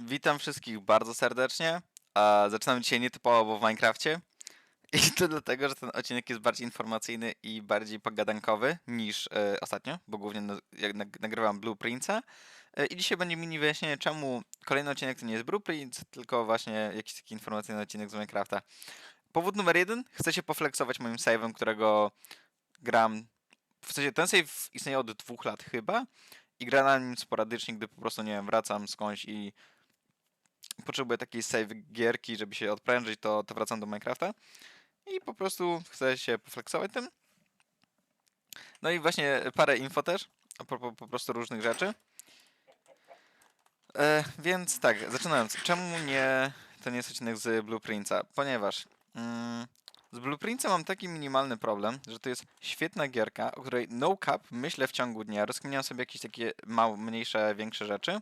Witam wszystkich bardzo serdecznie. A zaczynamy dzisiaj nietypowo w Minecrafcie. I to dlatego, że ten odcinek jest bardziej informacyjny i bardziej pogadankowy niż e, ostatnio, bo głównie jak nag, nagrywam Blueprinta. E, I dzisiaj będzie mini wyjaśnienie, czemu kolejny odcinek to nie jest Blueprint, tylko właśnie jakiś taki informacyjny odcinek z Minecrafta. Powód numer jeden, chcę się poflexować moim save'em, którego gram. W sensie ten save istnieje od dwóch lat chyba i gra na nim sporadycznie, gdy po prostu, nie wiem, wracam skądś i potrzebuję takiej save gierki, żeby się odprężyć, to, to wracam do Minecrafta i po prostu chcę się poflexować tym. No i właśnie parę info też, a propos po prostu różnych rzeczy. E, więc tak, zaczynając. Czemu nie, to nie jest odcinek z Blueprinta? Ponieważ mm, z Blueprinta mam taki minimalny problem, że to jest świetna gierka, o której no cap myślę w ciągu dnia, rozkminiam sobie jakieś takie małe, mniejsze, większe rzeczy.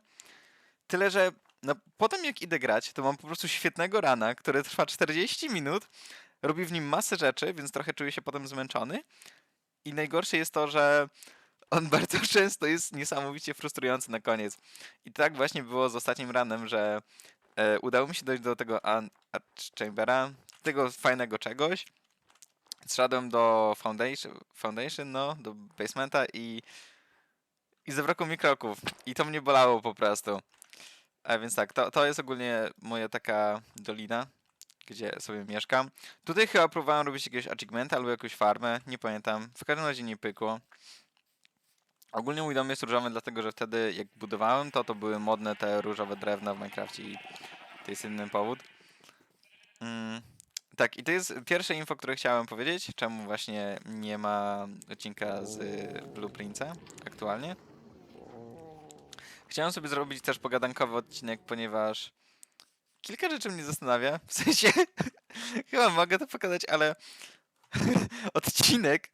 Tyle, że no, potem jak idę grać, to mam po prostu świetnego rana, który trwa 40 minut, robi w nim masę rzeczy, więc trochę czuję się potem zmęczony. I najgorsze jest to, że on bardzo często jest niesamowicie frustrujący na koniec. I tak właśnie było z ostatnim ranem, że e, udało mi się dojść do tego Chambera, tego fajnego czegoś. Zszedłem do Foundation, foundation no, do basementa i, i zabrakło mi kroków. I to mnie bolało po prostu. A więc tak, to, to jest ogólnie moja taka dolina, gdzie sobie mieszkam. Tutaj chyba próbowałem robić jakiegoś achievementa albo jakąś farmę, nie pamiętam. W każdym razie nie pykło. Ogólnie mój dom jest różowy, dlatego że wtedy jak budowałem to, to były modne te różowe drewna w Minecrafcie i to jest inny powód. Mm, tak, i to jest pierwsze info, które chciałem powiedzieć, czemu właśnie nie ma odcinka z Blueprinta aktualnie. Chciałem sobie zrobić też pogadankowy odcinek, ponieważ kilka rzeczy mnie zastanawia. W sensie, chyba mogę to pokazać, ale odcinek,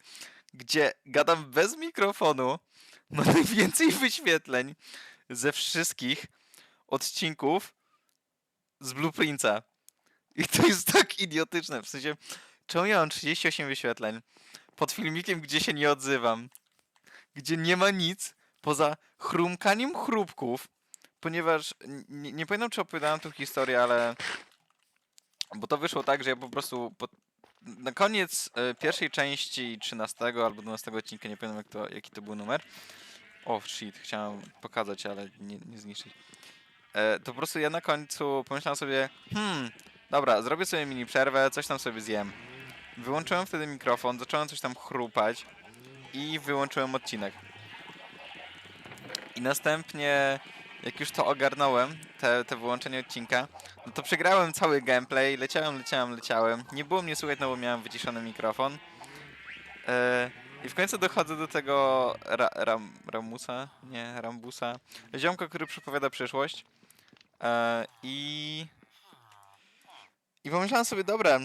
gdzie gadam bez mikrofonu, ma najwięcej wyświetleń ze wszystkich odcinków z Blueprinta. I to jest tak idiotyczne. W sensie, czemu ja mam 38 wyświetleń pod filmikiem, gdzie się nie odzywam, gdzie nie ma nic poza chrumkaniem chrupków, ponieważ nie, nie pamiętam, czy opowiadałem tą historię, ale bo to wyszło tak, że ja po prostu po, na koniec e, pierwszej części 13 albo 12 odcinka, nie pamiętam jak to, jaki to był numer. O, shit, chciałem pokazać, ale nie, nie zniszczyć. E, to po prostu ja na końcu pomyślałem sobie, hmm, dobra, zrobię sobie mini przerwę, coś tam sobie zjem. Wyłączyłem wtedy mikrofon, zacząłem coś tam chrupać i wyłączyłem odcinek. I następnie, jak już to ogarnąłem, te, te wyłączenie odcinka, no to przegrałem cały gameplay, leciałem, leciałem, leciałem. Nie było mnie słychać, no bo miałem wyciszony mikrofon. E, I w końcu dochodzę do tego ra, ram, Ramusa, nie, Rambusa, ziomka, który przepowiada przyszłość. E, I... I pomyślałem sobie, dobra,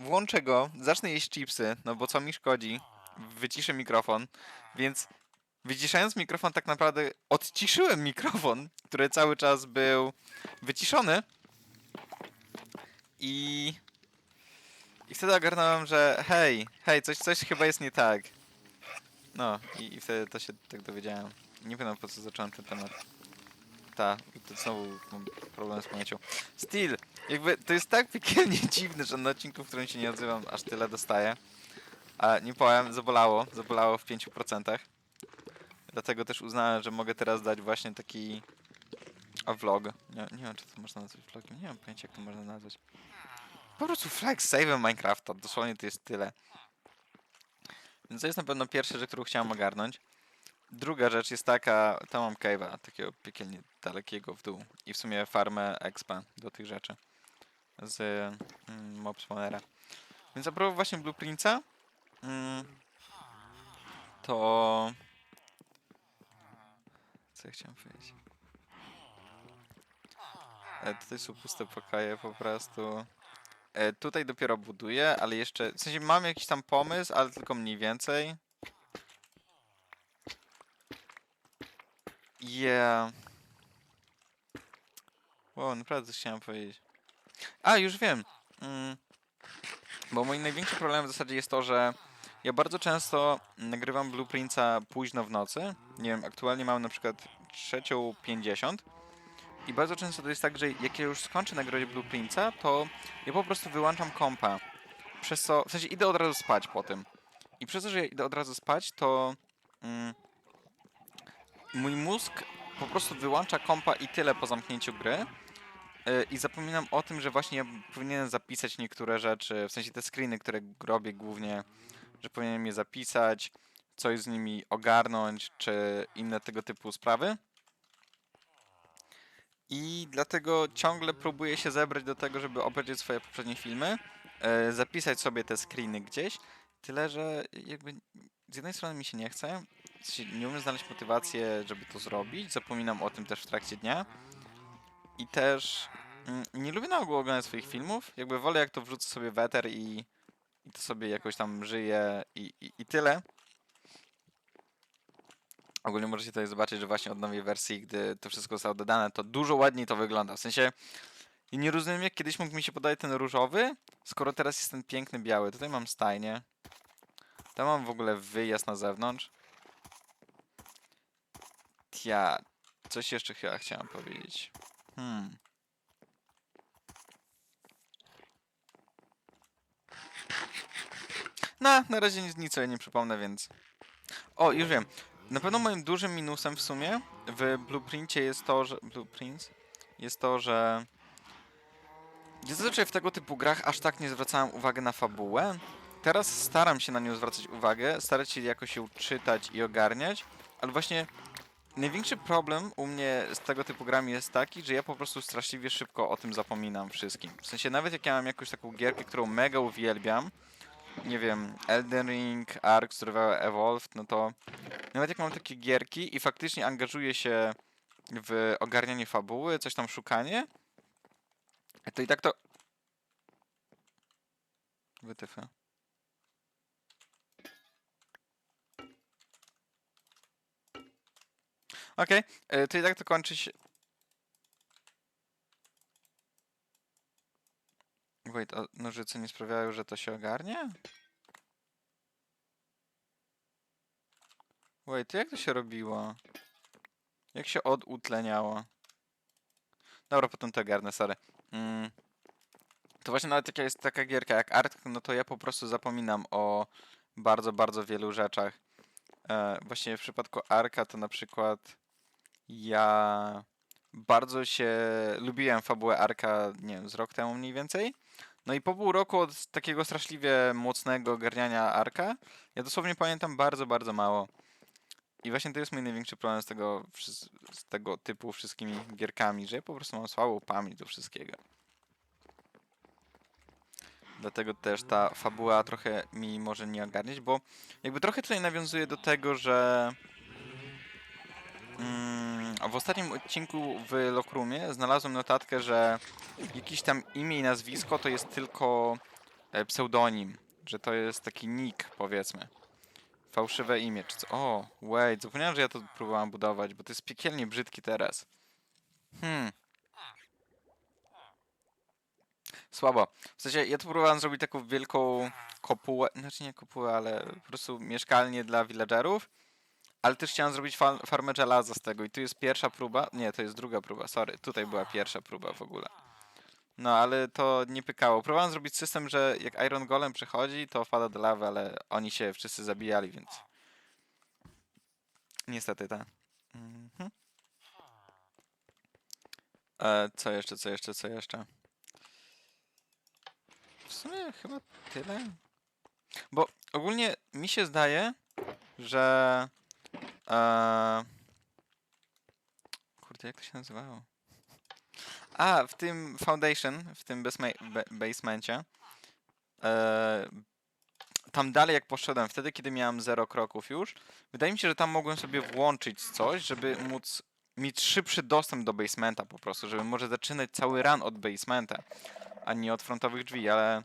włączę go, zacznę jeść chipsy, no bo co mi szkodzi, wyciszę mikrofon, więc wyciszając mikrofon tak naprawdę odciszyłem mikrofon, który cały czas był wyciszony i i wtedy ogarnąłem, że hej, hej, coś, coś chyba jest nie tak. No i, i wtedy to się tak dowiedziałem. Nie pamiętam po co zacząłem ten temat. Ta, to znowu mam problem z pamięcią. Steel, jakby to jest tak piekielnie dziwne, że na odcinku, w którym się nie odzywam, aż tyle dostaję. A nie powiem, zabolało, zabolało w 5%. Dlatego też uznałem, że mogę teraz dać właśnie taki a vlog. Nie, nie wiem, czy to można nazwać vlogiem. Nie mam pojęcia, jak to można nazwać. Po prostu flex save Minecrafta. Dosłownie to jest tyle. Więc to jest na pewno pierwsza rzecz, którą chciałem ogarnąć. Druga rzecz jest taka, tam mam cave'a, takiego piekielnie dalekiego w dół. I w sumie farmę expa do tych rzeczy. Z mm, mob spawnera. Więc a właśnie blueprinta, mm, to... Co ja chciałem powiedzieć? E, tutaj są puste pokoje po prostu. E, tutaj dopiero buduję, ale jeszcze... W sensie mam jakiś tam pomysł, ale tylko mniej więcej. Yeah. Wow, naprawdę chciałem powiedzieć. A, już wiem. Mm. Bo moim największym problemem w zasadzie jest to, że ja bardzo często nagrywam Blueprinta późno w nocy. Nie wiem, aktualnie mam na przykład trzecią 50 I bardzo często to jest tak, że jak ja już skończę nagrywać Blueprinta, to ja po prostu wyłączam kompa. Przez co, w sensie idę od razu spać po tym. I przez to, że ja idę od razu spać, to mm, mój mózg po prostu wyłącza kompa i tyle po zamknięciu gry. Yy, I zapominam o tym, że właśnie ja powinienem zapisać niektóre rzeczy, w sensie te screeny, które robię głównie, że powinienem je zapisać, coś z nimi ogarnąć, czy inne tego typu sprawy. I dlatego ciągle próbuję się zebrać do tego, żeby obejrzeć swoje poprzednie filmy, e, zapisać sobie te screeny gdzieś. Tyle, że jakby z jednej strony mi się nie chce, nie umiem znaleźć motywację, żeby to zrobić. Zapominam o tym też w trakcie dnia. I też mm, nie lubię na ogół oglądać swoich filmów. Jakby wolę, jak to wrzucę sobie weter i to sobie jakoś tam żyje i, i, i tyle. Ogólnie możecie tutaj zobaczyć, że właśnie od nowej wersji, gdy to wszystko zostało dodane, to dużo ładniej to wygląda. W sensie, ja nie rozumiem, jak kiedyś mógł mi się podać ten różowy, skoro teraz jest ten piękny biały. Tutaj mam stajnię. Tam mam w ogóle wyjazd na zewnątrz. Ja, coś jeszcze chyba chciałem powiedzieć. Hmm. No, na razie nic, nic sobie nie przypomnę, więc... O, już wiem. Na pewno moim dużym minusem w sumie w Blueprincie jest to, że... Blueprints? Jest to, że... Ja zazwyczaj w tego typu grach aż tak nie zwracałem uwagi na fabułę. Teraz staram się na nią zwracać uwagę, starać się jakoś ją czytać i ogarniać, ale właśnie największy problem u mnie z tego typu grami jest taki, że ja po prostu straszliwie szybko o tym zapominam wszystkim. W sensie nawet jak ja mam jakąś taką gierkę, którą mega uwielbiam, nie wiem, Elden Ring, Ark, Survival Evolved, no to nawet jak mam takie gierki i faktycznie angażuję się w ogarnianie fabuły, coś tam szukanie, to i tak to... Wytyfy. Okej, okay. to i tak to kończy się... Wait, a nożyce nie sprawiają, że to się ogarnie? Wait, jak to się robiło? Jak się odutleniało? Dobra, potem to ogarnę, sorry. Mm. To właśnie nawet jak jest taka gierka jak Art, no to ja po prostu zapominam o bardzo, bardzo wielu rzeczach. E, właśnie w przypadku Arka to na przykład ja bardzo się lubiłem fabułę Arka, nie wiem, z rok temu mniej więcej. No i po pół roku od takiego straszliwie mocnego ogarniania Arka, ja dosłownie pamiętam bardzo, bardzo mało. I właśnie to jest mój największy problem z tego, z tego typu wszystkimi gierkami, że ja po prostu mam słabą pamięć do wszystkiego. Dlatego też ta fabuła trochę mi może nie ogarniać, bo jakby trochę tutaj nawiązuje do tego, że mm, w ostatnim odcinku w Lockroomie znalazłem notatkę, że jakiś tam imię i nazwisko to jest tylko e, pseudonim, że to jest taki nick, powiedzmy. Fałszywe imię, czy co? O, wait, zapomniałem, że ja to próbowałem budować, bo to jest piekielnie brzydki teraz. Hmm. Słabo. W sensie, ja tu próbowałem zrobić taką wielką kopułę, znaczy nie kopułę, ale po prostu mieszkalnię dla villagerów, ale też chciałem zrobić fa farmę żelaza z tego i tu jest pierwsza próba, nie, to jest druga próba, sorry, tutaj była pierwsza próba w ogóle. No, ale to nie pykało. Próbowałem zrobić system, że jak Iron Golem przychodzi, to wpada do lawy, ale oni się wszyscy zabijali, więc... Niestety, tak. Mhm. E, co jeszcze, co jeszcze, co jeszcze? W sumie chyba tyle. Bo ogólnie mi się zdaje, że... Kurde, jak to się nazywało? A, w tym Foundation, w tym ba- basemencie, e, tam dalej jak poszedłem, wtedy kiedy miałem 0 kroków już, wydaje mi się, że tam mogłem sobie włączyć coś, żeby móc mieć szybszy dostęp do basementa po prostu, żeby może zaczynać cały run od basementa, a nie od frontowych drzwi, ale...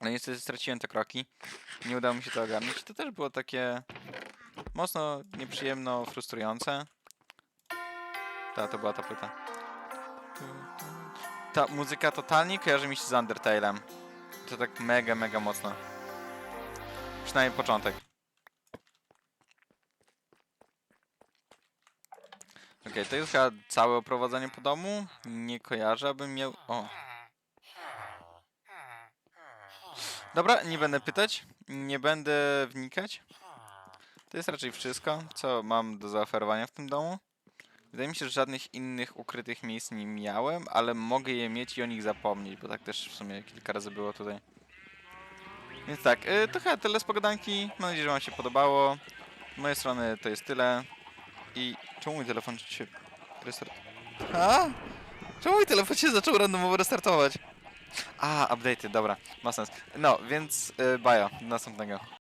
Ale niestety straciłem te kroki. Nie udało mi się to ogarnąć. To też było takie mocno nieprzyjemno, frustrujące. Ta, to była ta płyta. Ta muzyka totalnie kojarzy mi się z Undertale'em. To tak mega, mega mocno. Przynajmniej początek. Okej, to jest chyba całe oprowadzenie po domu. Nie kojarzę, abym miał... O. Dobra, nie będę pytać. Nie będę wnikać. To jest raczej wszystko, co mam do zaoferowania w tym domu. Wydaje mi się, że żadnych innych ukrytych miejsc nie miałem, ale mogę je mieć i o nich zapomnieć, bo tak też w sumie kilka razy było tutaj. Więc tak, y, to chyba tyle z pogadanki. Mam nadzieję, że wam się podobało. Z mojej strony to jest tyle. I czemu mój telefon się restart... A? Czemu mój telefon się zaczął randomowo restartować? A, update'y, dobra, ma sens. No, więc y, bajo, do następnego.